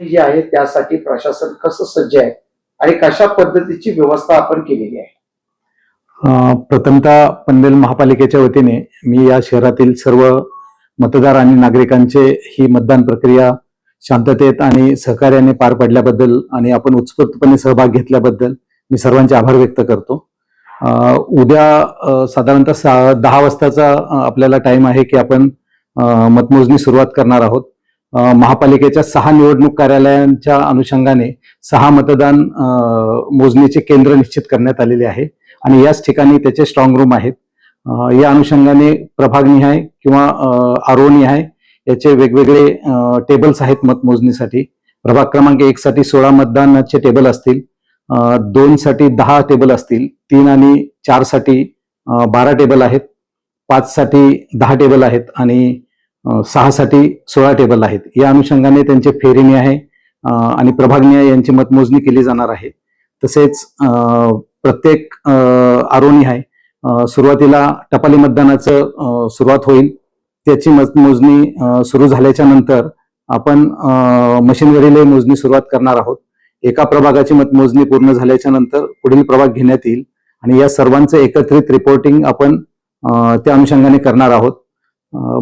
जी आहे त्यासाठी प्रशासन कसं सज्ज आहे आणि कशा पद्धतीची व्यवस्था आपण केलेली आहे? प्रथमतः पनवेल महापालिकेच्या वतीने मी या शहरातील सर्व मतदार आणि नागरिकांचे ही मतदान प्रक्रिया शांततेत आणि सहकार्याने पार पडल्याबद्दल आणि आपण उत्स्फूर्तपणे सहभाग घेतल्याबद्दल मी सर्वांचे आभार व्यक्त करतो. उद्या साधारणतः सा दहा वाजताचा आपल्याला टाइम आहे की आपण मतमोजणी सुरुवात करणार आहोत. महापालिकेच्या सहा निवडणूक कार्यालयांच्या अनुषंगाने सहा मतदान मोजणीचे केंद्र निश्चित करण्यात आलेले आहे. आणि याच ठिकाणी त्याचे स्ट्रॉंग रूम आहेत. या अनुषंगाने प्रभागनिहाय किंवा आरोनिहाय याचे वेगवेगळे टेबल्स आहेत मतमोजणीसाठी प्रभाग क्रमांक एक साठी सोळा मतदानाचे टेबल असतील. दोन साठी दहा टेबल असतील. तीन आणि चारसाठी बारा टेबल आहेत. पाच साठी दहा टेबल आहेत. आणि सहासाठी सोळा टेबल आहेत. या अनुषंगाने त्यांचे फेरीने आहे आणि प्रभागनिहाय यांची मतमोजणी केली जाणार आहे. तसेच प्रत्येक आरोनी आहे सुरुवातीला टपाली मतदानाचं सुरुवात होईल. त्याची मतमोजणी सुरू झाल्याच्यानंतर आपण अ, मशीनवरील मोजणी सुरुवात करणार आहोत. एका प्रभागाची मतमोजणी पूर्ण झाल्याच्यानंतर पुढील प्रभाग घेण्यात येईल. आणि या सर्वांचं एकत्रित रिपोर्टिंग आपण त्या अनुषंगाने करणार आहोत.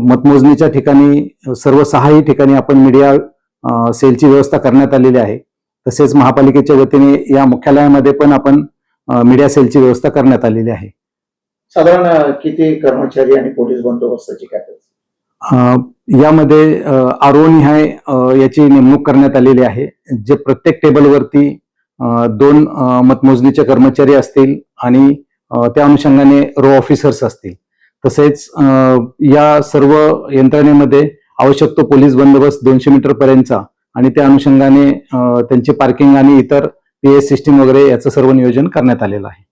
मतमोजणीच्या ठिकाणी सर्व सहाही ठिकाणी आपण मीडिया सेलची व्यवस्था करण्यात आलेली आहे. तसेच महापालिकेच्या वतीने या मुख्यालयामध्ये पण आपण मीडिया सेलची व्यवस्था करण्यात आलेली आहे. साधारण किती कर्मचारी आणि पोलीस बंदोबस्ताची काय यामध्ये आरोनिहाय याची नेमणूक करण्यात आलेली आहे. जे प्रत्येक टेबलवरती दोन मतमोजणीचे कर्मचारी असतील आणि त्या अनुषंगाने रो ऑफिसर्स असतील. तसेच या सर्व यंत्रणेमध्ये आवश्यक तो पोलीस बंदोबस्त दोनशे मीटर पर्यंतचा आणि त्या अनुषंगाने त्यांची पार्किंग आणि इतर पी एस सिस्टीम वगैरे याचं सर्व नियोजन करण्यात आलेलं आहे.